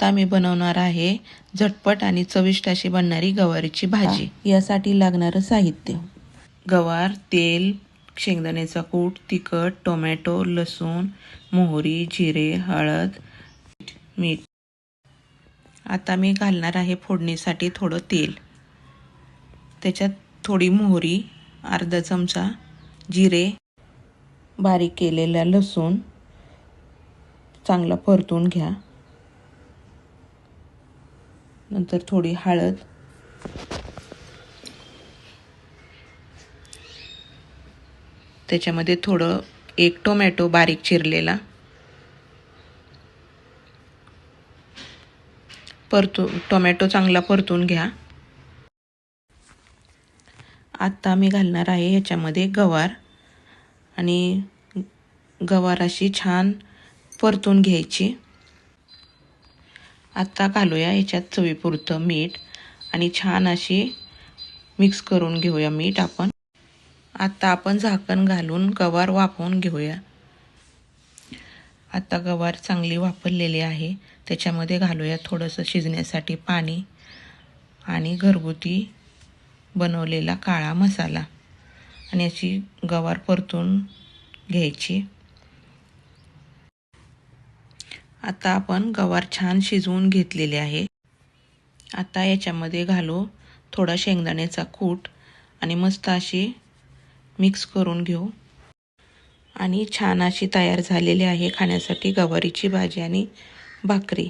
आता मी बनवणार आहे झटपट आणि चविष्ट अशी बनणारी गवारीची भाजी. यासाठी लागणारं साहित्य. गवार तेल शेंगदाण्याचा कूट तिखट टोमॅटो लसूण मोहरी जिरे हळद मीठ. आता मी घालणार आहे फोडणीसाठी थोडं तेल. त्याच्यात थोडी मोहरी अर्धा चमचा जिरे बारीक केलेला लसूण चांगला परतून घ्या. नंतर थोडी हळद. त्याच्यामध्ये थोडं एक टोमॅटो बारीक चिरलेला. परतू टोमॅटो चांगला परतून घ्या. आत्ता मी घालणार आहे ह्याच्यामध्ये गवार. आणि गवार अशी छान परतून घ्यायची. आत्ता घालूया याच्यात चवीपुरतं मीठ आणि छान अशी मिक्स करून घेऊया मीठ आपण. आत्ता आपण झाकण घालून गवार वाफवून घेऊया. आत्ता गवार चांगली वापरलेली आहे. त्याच्यामध्ये घालूया थोडंसं शिजण्यासाठी पाणी आणि घरगुती बनवलेला काळा मसाला. आणि अशी गवार परतून घ्यायची. आता आपण गवार छान शिजवून घेतलेले आहे. आता याच्यामध्ये घालू थोडा शेंगदाण्याचा कूट आणि मस्त अशी मिक्स करून घेऊ. आणि छान अशी तयार झालेली आहे खाण्यासाठी गवारीची भाजी आणि भाकरी.